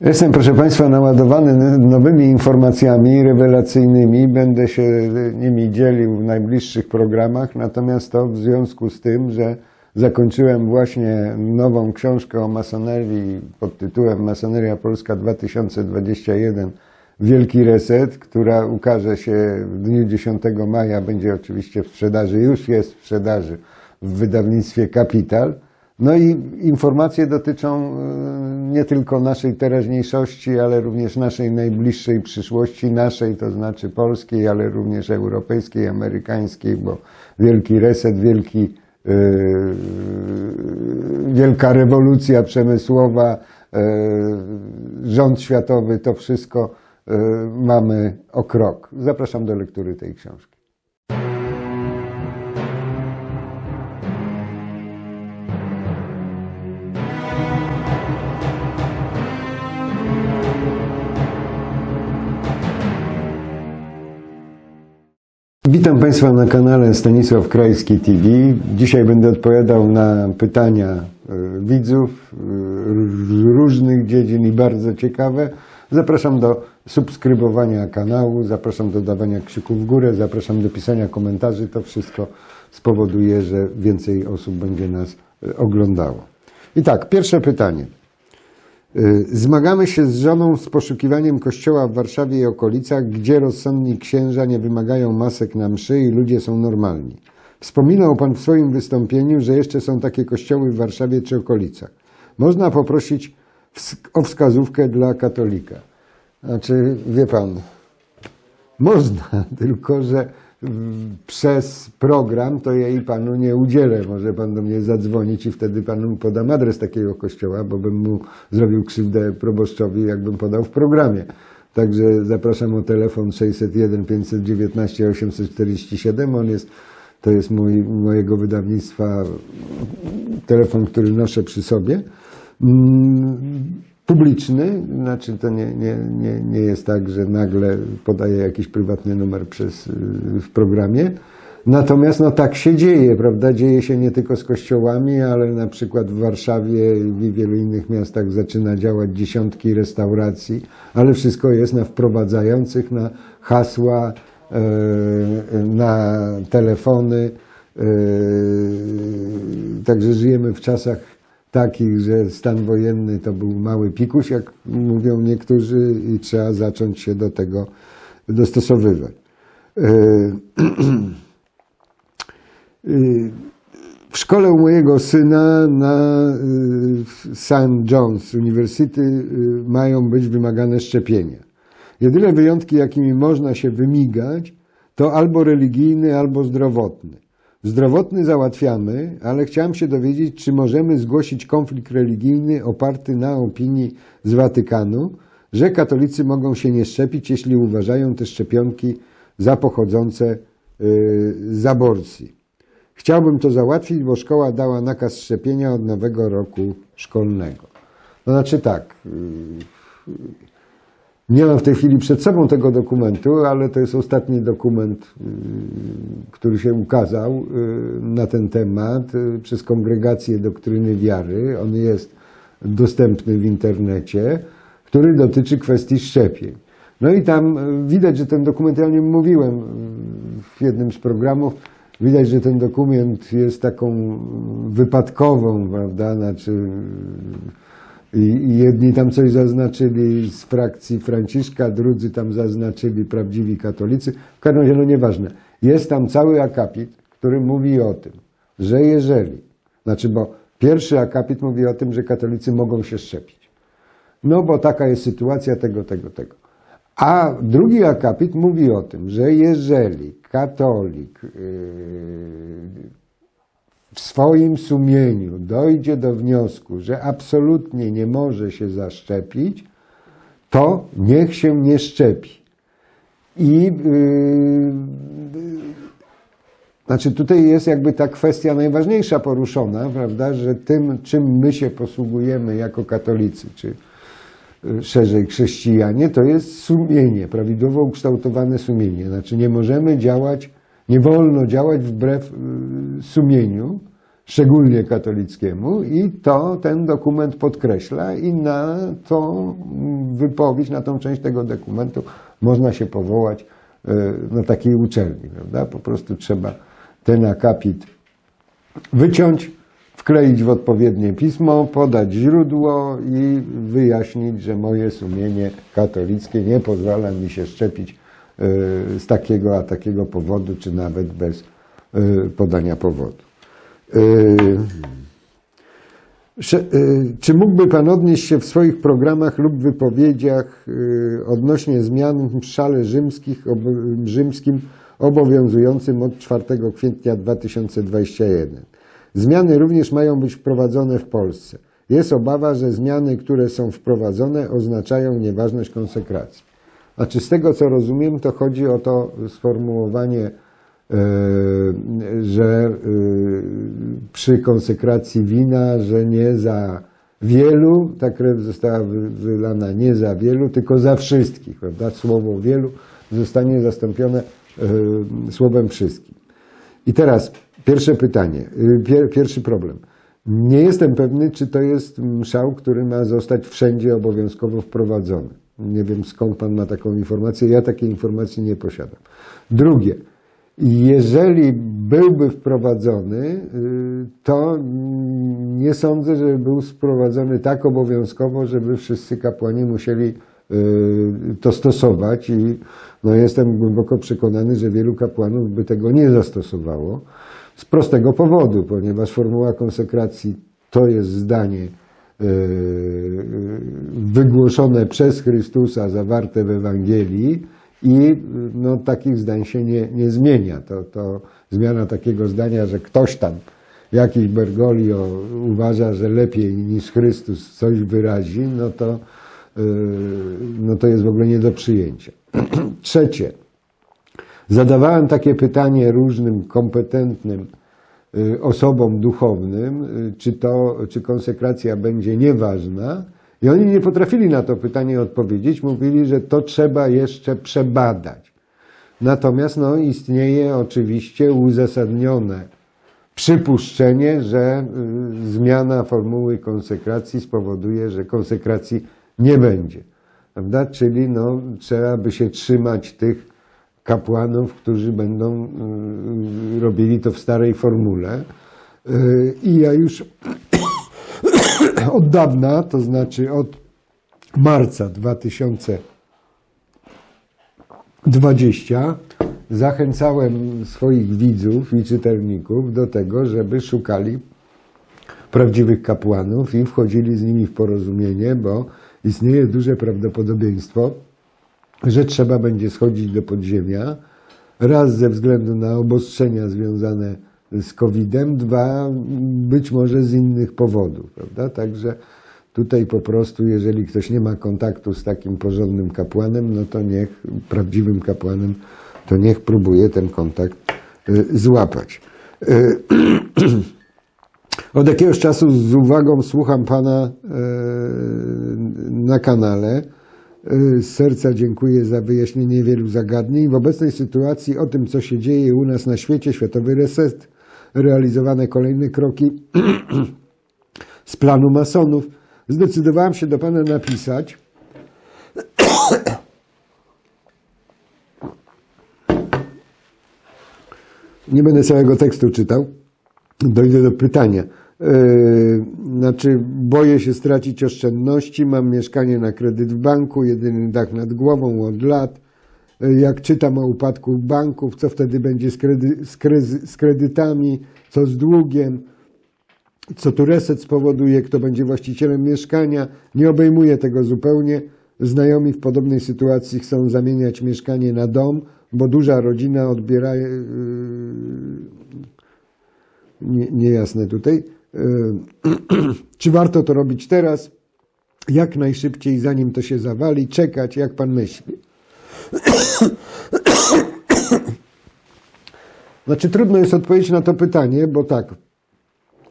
Jestem, proszę Państwa, naładowany nowymi informacjami rewelacyjnymi. Będę się nimi dzielił w najbliższych programach. Natomiast to w związku z tym, że zakończyłem właśnie nową książkę o masonerii pod tytułem Masoneria Polska 2021 Wielki Reset, która ukaże się w dniu 10 maja. Będzie oczywiście w sprzedaży, już jest w sprzedaży w wydawnictwie Kapital. No i informacje dotyczą e, nie tylko naszej teraźniejszości, ale również naszej najbliższej przyszłości, naszej, to znaczy polskiej, ale również europejskiej, amerykańskiej, bo wielki reset, wielki, e, wielka rewolucja przemysłowa, e, rząd światowy, to wszystko e, mamy o krok. Zapraszam do lektury tej książki. Państwa na kanale Stanisław Krajski TV. Dzisiaj będę odpowiadał na pytania e, widzów e, z różnych dziedzin i bardzo ciekawe. Zapraszam do subskrybowania kanału, zapraszam do dawania kciuków w górę, zapraszam do pisania komentarzy. To wszystko spowoduje, że więcej osób będzie nas e, oglądało. I tak, pierwsze pytanie. Y, Zmagamy się z żoną z poszukiwaniem kościoła w Warszawie i okolicach, gdzie rozsądni księża nie wymagają masek na mszy i ludzie są normalni. Wspominał Pan w swoim wystąpieniu, że jeszcze są takie kościoły w Warszawie czy okolicach. Można poprosić o wskazówkę dla katolika. Znaczy, wie Pan, można, tylko że przez program to jej panu nie udzielę. Może pan do mnie zadzwonić i wtedy panu podam adres takiego kościoła, bo bym mu zrobił krzywdę proboszczowi, jakbym podał w programie. Także zapraszam o telefon 601 519 847. On jest, to jest mój, mojego wydawnictwa telefon, który noszę przy sobie. Mm, Publiczny, znaczy to nie, nie, nie, nie jest tak, że nagle podaję jakiś prywatny numer przez, y, w programie. Natomiast no tak się dzieje, prawda? Dzieje się nie tylko z kościołami, ale na przykład w Warszawie i w wielu innych miastach zaczyna działać dziesiątki restauracji, ale wszystko jest na wprowadzających, na hasła, e, na telefony. e, Także żyjemy w czasach takich, że stan wojenny to był mały pikuś, jak mówią niektórzy, i trzeba zacząć się do tego dostosowywać. E, y, W szkole mojego syna na y, St. John's University mają być wymagane szczepienia. Jedyne wyjątki, jakimi można się wymigać, to albo religijny, albo zdrowotny. Zdrowotny załatwiamy, ale chciałem się dowiedzieć, czy możemy zgłosić konflikt religijny oparty na opinii z Watykanu, że katolicy mogą się nie szczepić, jeśli uważają te szczepionki za pochodzące y, z aborcji. Chciałbym to załatwić, bo szkoła dała nakaz szczepienia od nowego roku szkolnego. To znaczy tak, y, nie mam w tej chwili przed sobą tego dokumentu, ale to jest ostatni dokument, y, który się ukazał y, na ten temat y, przez Kongregację Doktryny Wiary. On jest dostępny w internecie, który dotyczy kwestii szczepień. No i tam widać, że ten dokument, ja o nim mówiłem w jednym z programów, widać, że ten dokument jest taką wypadkową, prawda, znaczy i jedni tam coś zaznaczyli z frakcji Franciszka, drudzy tam zaznaczyli prawdziwi katolicy. W każdym razie, no nieważne. Jest tam cały akapit, który mówi o tym, że jeżeli, znaczy, bo pierwszy akapit mówi o tym, że katolicy mogą się szczepić. No bo taka jest sytuacja tego, tego, tego. A drugi akapit mówi o tym, że jeżeli katolik yy, w swoim sumieniu dojdzie do wniosku, że absolutnie nie może się zaszczepić, to niech się nie szczepi. I yy, znaczy tutaj jest jakby ta kwestia najważniejsza poruszona, prawda, że tym, czym my się posługujemy jako katolicy, czy y, szerzej chrześcijanie, to jest sumienie, prawidłowo ukształtowane sumienie. Znaczy nie możemy działać, nie wolno działać wbrew y, sumieniu, szczególnie katolickiemu i to ten dokument podkreśla i na tą wypowiedź, na tą część tego dokumentu można się powołać e, na takiej uczelni, prawda? Po prostu trzeba ten akapit wyciąć, wkleić w odpowiednie pismo, podać źródło i wyjaśnić, że moje sumienie katolickie nie pozwala mi się szczepić e, z takiego a takiego powodu, czy nawet bez podania powodu. Sze- y, Czy mógłby Pan odnieść się w swoich programach lub wypowiedziach y, odnośnie zmian w szale rzymskich, rzymskim obowiązującym od 4 kwietnia 2021? Zmiany również mają być wprowadzone w Polsce. Jest obawa, że zmiany, które są wprowadzone, oznaczają nieważność konsekracji. Znaczy, z tego co rozumiem, to chodzi o to sformułowanie że e, przy konsekracji wina, że nie za wielu, ta krew została wy- wylana nie za wielu, tylko za wszystkich, prawda? Słowo wielu zostanie zastąpione e, słowem wszystkim. I teraz pierwsze pytanie, pier, pierwszy problem. Nie jestem pewny, czy to jest mszał, który ma zostać wszędzie obowiązkowo wprowadzony. Nie wiem skąd Pan ma taką informację, ja takiej informacji nie posiadam. Drugie, jeżeli byłby wprowadzony, y, to nie sądzę, żeby był wprowadzony tak obowiązkowo, żeby wszyscy kapłani musieli y, to stosować. I no jestem głęboko przekonany, że wielu kapłanów by tego nie zastosowało. Z prostego powodu, ponieważ formuła konsekracji to jest zdanie y, wygłoszone przez Chrystusa, zawarte w Ewangelii i no, takich zdań się nie, nie zmienia. To, to zmiana takiego zdania, że ktoś tam, jakiś Bergoglio uważa, że lepiej niż Chrystus coś wyrazi, no to, y, no to jest w ogóle nie do przyjęcia. Trzecie. Zadawałem takie pytanie różnym kompetentnym y, osobom duchownym, y, czy, to, czy konsekracja będzie nieważna. I oni nie potrafili na to pytanie odpowiedzieć. Mówili, że to trzeba jeszcze przebadać. Natomiast no, istnieje oczywiście uzasadnione przypuszczenie, że y, zmiana formuły konsekracji spowoduje, że konsekracji nie będzie. Prawda? Czyli no, trzeba by się trzymać tych kapłanów, którzy będą y, robili to w starej formule. Y, I ja już od dawna, to znaczy od marca 2020, zachęcałem swoich widzów i czytelników do tego, żeby szukali prawdziwych kapłanów i wchodzili z nimi w porozumienie, bo istnieje duże prawdopodobieństwo, że trzeba będzie schodzić do podziemia. Raz ze względu na obostrzenia związane z COVID-em, dwa być może z innych powodów, prawda? Także tutaj po prostu, jeżeli ktoś nie ma kontaktu z takim porządnym kapłanem, no to niech, prawdziwym kapłanem, to niech próbuje ten kontakt y, złapać. Y, Od jakiegoś czasu z uwagą słucham Pana e, na kanale. Z serca dziękuję za wyjaśnienie wielu zagadnień. W obecnej sytuacji o tym, co się dzieje u nas na świecie, światowy reset, realizowane kolejne kroki z planu masonów, zdecydowałem się do Pana napisać. Nie będę całego tekstu czytał. Dojdę do pytania. Yy, Znaczy, boję się stracić oszczędności, mam mieszkanie na kredyt w banku, jedyny dach nad głową od lat. Yy, Jak czytam o upadku banków, co wtedy będzie z, kredy, z, kredy, z kredytami, co z długiem, co tu reset spowoduje, kto będzie właścicielem mieszkania. Nie obejmuję tego zupełnie. Znajomi w podobnej sytuacji chcą zamieniać mieszkanie na dom, bo duża rodzina odbiera. Yy, nie, niejasne tutaj. E, Czy warto to robić teraz? Jak najszybciej, zanim to się zawali, czekać, jak pan myśli? Znaczy, trudno jest odpowiedzieć na to pytanie, bo tak,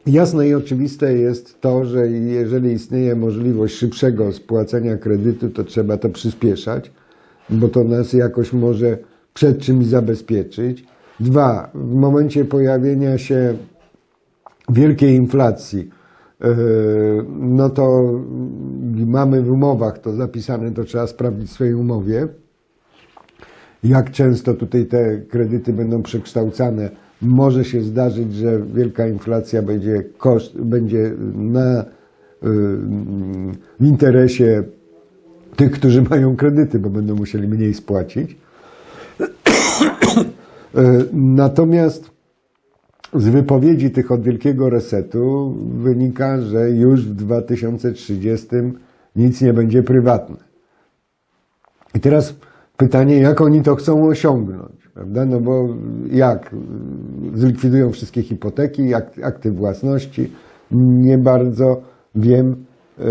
jasne i oczywiste jest to, że jeżeli istnieje możliwość szybszego spłacenia kredytu, to trzeba to przyspieszać, bo to nas jakoś może przed czymś zabezpieczyć. Dwa, w momencie pojawienia się wielkiej inflacji, e, no to mamy w umowach to zapisane, to trzeba sprawdzić w swojej umowie, jak często tutaj te kredyty będą przekształcane. Może się zdarzyć, że wielka inflacja będzie, koszt, będzie na, y, w interesie tych, którzy mają kredyty, bo będą musieli mniej spłacić. E, Natomiast z wypowiedzi tych od wielkiego resetu wynika, że już w 2030 nic nie będzie prywatne. I teraz pytanie, jak oni to chcą osiągnąć, prawda? No bo jak? Zlikwidują wszystkie hipoteki, ak- akty własności. Nie bardzo wiem, e,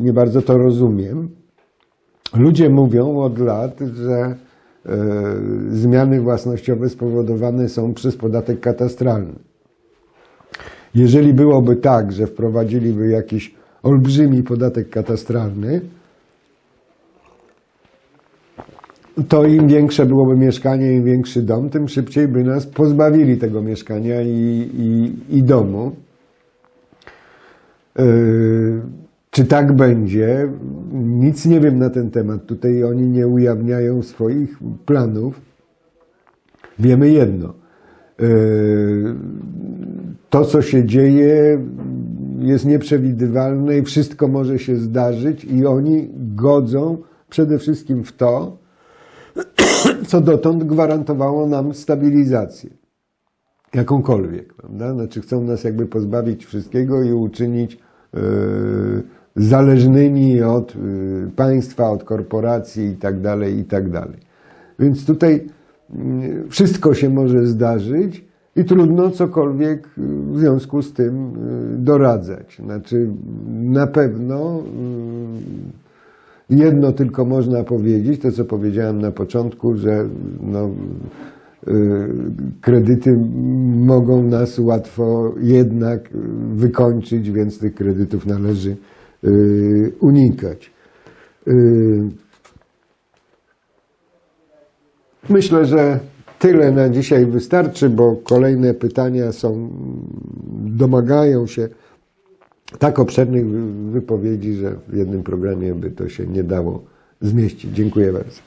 nie bardzo to rozumiem. Ludzie mówią od lat, że e, zmiany własnościowe spowodowane są przez podatek katastralny. Jeżeli byłoby tak, że wprowadziliby jakiś olbrzymi podatek katastralny, to im większe byłoby mieszkanie, im większy dom, tym szybciej by nas pozbawili tego mieszkania i, i, i domu. Yy, Czy tak będzie? Nic nie wiem na ten temat. Tutaj oni nie ujawniają swoich planów. Wiemy jedno. Yy, To, co się dzieje, jest nieprzewidywalne i wszystko może się zdarzyć, i oni godzą przede wszystkim w to, co dotąd gwarantowało nam stabilizację. Jakąkolwiek, prawda? Znaczy chcą nas jakby pozbawić wszystkiego i uczynić e, zależnymi od e, państwa, od korporacji i tak dalej, i tak dalej. Więc tutaj mm, wszystko się może zdarzyć i trudno cokolwiek e, w związku z tym doradzać. Znaczy na pewno mm, Jedno tylko można powiedzieć, to co powiedziałem na początku, że no, y, kredyty mogą nas łatwo jednak wykończyć, więc tych kredytów należy y, unikać. Y, Myślę, że tyle na dzisiaj wystarczy, bo kolejne pytania są, domagają się tak obszernych wy- wypowiedzi, że w jednym programie by to się nie dało zmieścić. Dziękuję bardzo.